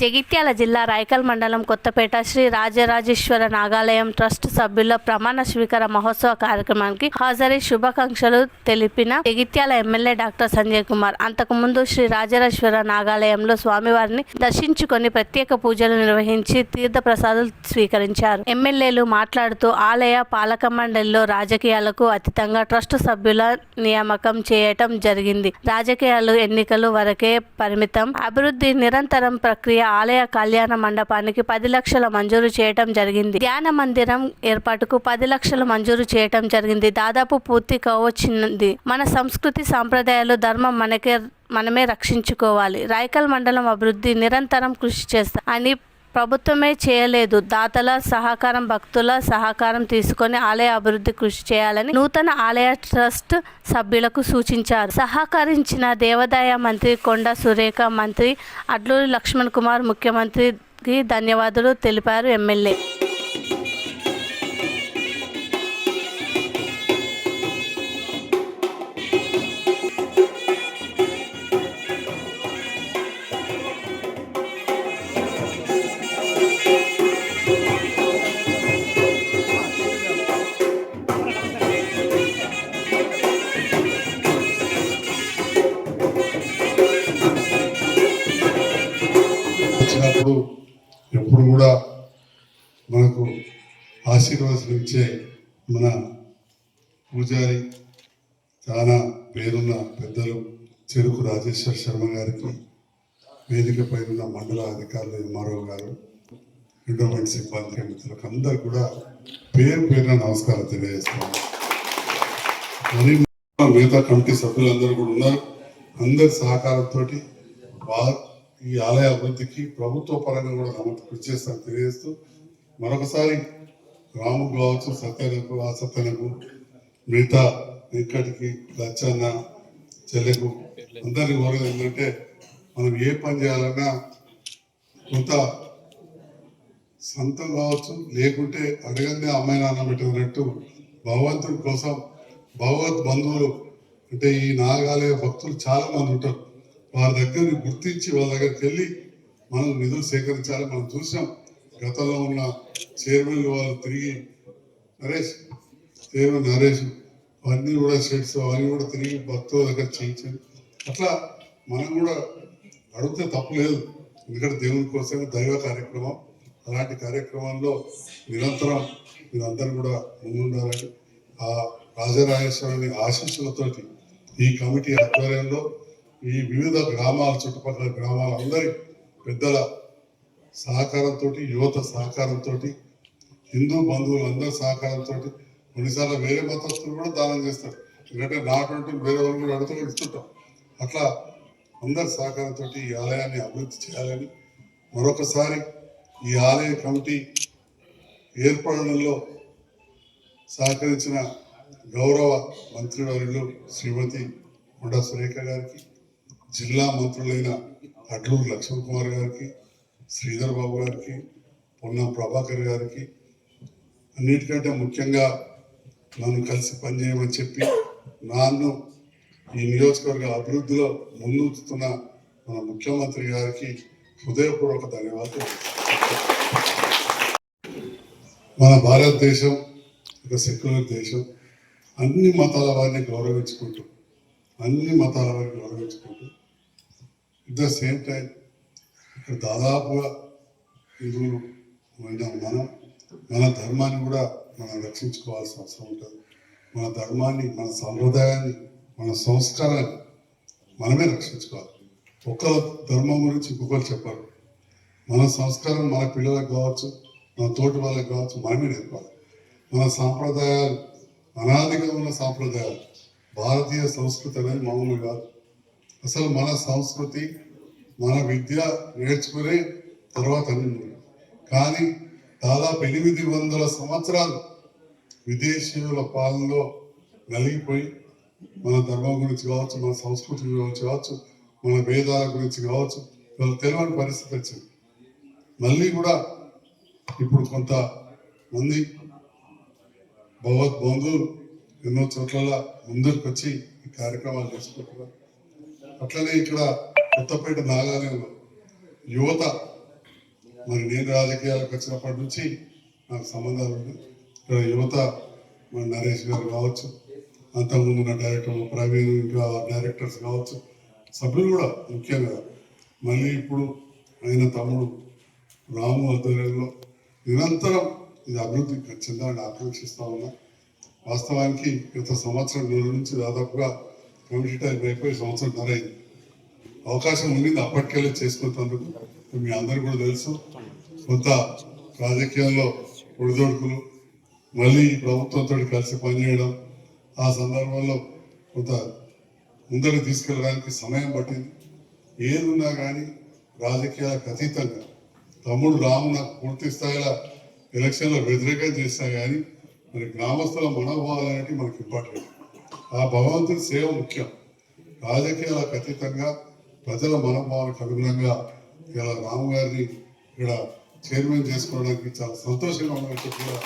జగిత్యాల జిల్లా రాయకల్ మండలం కొత్తపేట శ్రీ రాజరాజేశ్వర నాగాలయం ట్రస్ట్ సభ్యుల ప్రమాణ స్వీకార మహోత్సవ కార్యక్రమానికి హాజరై శుభాకాంక్షలు తెలిపిన జగిత్యాల ఎమ్మెల్యే డాక్టర్ సంజయ్ కుమార్. అంతకుముందు శ్రీ రాజరాజేశ్వర నాగాలయంలో స్వామివారిని దర్శించుకొని ప్రత్యేక పూజలు నిర్వహించి తీర్థ ప్రసాదాలు స్వీకరించారు. ఎమ్మెల్యేలు మాట్లాడుతూ ఆలయ పాలక మండలిలో రాజకీయాలకు అతీతంగా ట్రస్ట్ సభ్యుల నియామకం చేయటం జరిగింది. రాజకీయాలు ఎన్నికలు వరకే పరిమితం. అభివృద్ధి నిరంతరం ప్రక్రియ ఆలయ కళ్యాణ మండపానికి పది లక్షల మంజూరు చేయటం జరిగింది. ధ్యాన మందిరం ఏర్పాటుకు పది లక్షలు మంజూరు చేయటం జరిగింది. దాదాపు పూర్తి కావచ్చింది. మన సంస్కృతి సాంప్రదాయాలు ధర్మం మనకే మనమే రక్షించుకోవాలి. రాయకల్ మండలం అభివృద్ధి నిరంతరం కృషి చేస్తా అని ప్రభుత్వమే చేయలేదు. దాతల సహకారం భక్తుల సహకారం తీసుకొని ఆలయ అభివృద్ధి కృషి చేయాలని నూతన ఆలయ ట్రస్ట్ సభ్యులకు సూచించారు. సహకరించిన దేవాదాయ మంత్రి కొండ సురేఖ మంత్రి అడ్లూరి లక్ష్మణ్ కుమార్ ముఖ్యమంత్రికి ధన్యవాదాలు తెలిపారు ఎమ్మెల్యే. ఎప్పుడు కూడా మనకు ఆశీర్వాదం ఇచ్చే మన పూజారి చాలా పేరున్న పెద్దలు చెరుకు రాజేశ్వర శర్మ గారికి వేదిక పైన మండల అధికారులు ఎంఆర్ఓ గారు ఎండోమెంట్ సిబ్బంది మిత్రులకు అందరు కూడా పేరు పేరున నమస్కారం తెలియజేస్తాను మరి మిగతా కమిటీ సభ్యులందరూ కూడా ఉన్నారు. అందరి సహకారంతో వారు ఈ ఆలయ అభివృద్ధికి ప్రభుత్వ పరంగా కూడా నమ్మకం కృషి చేస్తారని తెలియజేస్తూ మరొకసారి రాము కావచ్చు సత్యనకు ఆ మిగతా వెంకటికి లచ్చన్న చెల్లెకు అందరినీ కోరేది ఏంటంటే మనం ఏ పని చేయాలన్నా కొంత సొంతం కావచ్చు లేకుంటే అడగందే అమ్మాయి నాన్న పెట్టినట్టు భగవంతుడి కోసం భగవత్ బంధువులు అంటే ఈ నాగాలయ భక్తులు చాలా మంది ఉంటారు. వారి దగ్గర గుర్తించి వాళ్ళ దగ్గరికి వెళ్ళి మనం నిధులు సేకరించాలి మనం చూసాం గతంలో ఉన్న చైర్మన్ వాళ్ళు తిరిగి నరేష్ చైర్మన్ నరేష్ అవన్నీ కూడా షెడ్స్ అవన్నీ కూడా తిరిగి భక్తుల దగ్గర చేయించారు. అట్లా మనం కూడా అడిగితే తప్పలేదు ఎందుకంటే దేవుని కోసమే దైవ కార్యక్రమం. అలాంటి కార్యక్రమంలో నిరంతరం మీరందరూ కూడా ముందుండాలని ఆ రాజరాజేశ్వరుని ఆశీస్సులతోటి ఈ కమిటీ ఆధ్వర్యంలో ఈ వివిధ గ్రామాల చుట్టుపక్కల గ్రామాలందరి పెద్దల సహకారంతో యువత సహకారంతో హిందూ బంధువులు అందరి సహకారంతో కొన్నిసార్లు వేరే మతస్థులు కూడా దానం చేస్తారు. ఎందుకంటే నాటువంటి వేరే వాళ్ళు కూడా అడుగుతూ ఇస్తుంటాం. అట్లా అందరి సహకారంతో ఈ ఆలయాన్ని అభివృద్ధి చేయాలని మరొకసారి ఈ ఆలయ కమిటీ ఏర్పడడంలో సహకరించిన గౌరవ మంత్రివర్యులు శ్రీమతి కొండా సురేఖ గారికి జిల్లా మంత్రులైన అడ్లూరు లక్ష్మణ్ కుమార్ గారికి శ్రీధర్ బాబు గారికి పొన్నం ప్రభాకర్ గారికి అన్నిటికంటే ముఖ్యంగా నన్ను కలిసి పనిచేయమని చెప్పి నాన్ను ఈ నియోజకవర్గ అభివృద్ధిలో ముందుతున్న మన ముఖ్యమంత్రి గారికి హృదయపూర్వక ధన్యవాదాలు. మన భారతదేశం ఒక సెక్యులర్ దేశం. అన్ని మతాల వారిని గౌరవించుకుంటూ అన్ని మతాల వారిని గౌరవించుకుంటూ అట్ ద సేమ్ టైం ఇక్కడ దాదాపుగా హిందువులు అయిన మనం మన ధర్మాన్ని కూడా మనం రక్షించుకోవాల్సిన అవసరం ఉంటుంది. మన ధర్మాన్ని మన సంప్రదాయాన్ని మన సంస్కారాన్ని మనమే రక్షించుకోవాలి. ఒక్కల ధర్మం గురించి ఇంకొకరు చెప్పారు. మన సంస్కారం మన పిల్లలకు కావచ్చు మన తోటి వాళ్ళకి కావచ్చు మనమే నేర్పాలి. మన సాంప్రదాయాలు అనాదిగా ఉన్న సాంప్రదాయాలు భారతీయ సంస్కృతి అనేది మామూలు కాదు. అసలు మన సంస్కృతి మన విద్య నేర్చుకునే తర్వాత అన్ని కానీ దాదాపు ఎనిమిది వందల సంవత్సరాలు విదేశీయుల పాలనలో నలిగిపోయి మన ధర్మం గురించి కావచ్చు మన సంస్కృతి గురించి కావచ్చు మన వేదాల గురించి కావచ్చు వాళ్ళు తెలియని పరిస్థితి వచ్చింది. మళ్ళీ కూడా ఇప్పుడు కొంత మంది భగవద్ బంధువులు ఎన్నో చోట్ల ముందుకు వచ్చి ఈ కార్యక్రమాలు చేసుకుంటున్నారు. అట్లనే ఇక్కడ కొత్తపేట నాగాలయంలో యువత మరి నేను రాజకీయాలకు వచ్చినప్పటి నుంచి నాకు సంబంధాలు ఉన్నాయి. ఇక్కడ యువత మన నరేష్ గారు కావచ్చు అంతకుముందు ఉన్న డైరెక్టర్ ప్రవీణ్ ఇంకా డైరెక్టర్స్ కావచ్చు సభ్యులు కూడా ముఖ్యంగా. మళ్ళీ ఇప్పుడు ఆయన తమ్ముడు రాము ఆధ్వర్యంలో నిరంతరం ఇది అభివృద్ధి చెందాలని ఆకాంక్షిస్తా ఉన్నా. వాస్తవానికి గత సంవత్సరం నెల నుంచి దాదాపుగా కమిటీ టైం అయిపోయి సంవత్సరం అయింది అవకాశం ఉండింది అప్పటికెళ్ళి చేసుకున్నందుకు. మీ అందరు కూడా తెలుసు. కొంత రాజకీయాల్లో ఒడిదొడుకులు మళ్ళీ ప్రభుత్వంతో కలిసి పనిచేయడం ఆ సందర్భంలో కొంత ముందరకు తీసుకెళ్ళడానికి సమయం పట్టింది. ఏదున్నా కానీ రాజకీయాలకు అతీతంగా తమ్ముడు రాము నాకు పూర్తి స్థాయిలో ఎలక్షన్లో వ్యతిరేకం చేస్తా కానీ మరి గ్రామస్తుల మనోభావాలు అనేవి మనకి ఇంపార్టెంట్ ఆ భగవంతుడి సేవ ముఖ్యం. రాజకీయాలకు అతీతంగా ప్రజల మనోభావాలకు అనుగుణంగా ఇలా రామగారిని ఇక్కడ చైర్మన్ చేసుకోవడానికి చాలా సంతోషంగా ఉన్నట్టు కూడా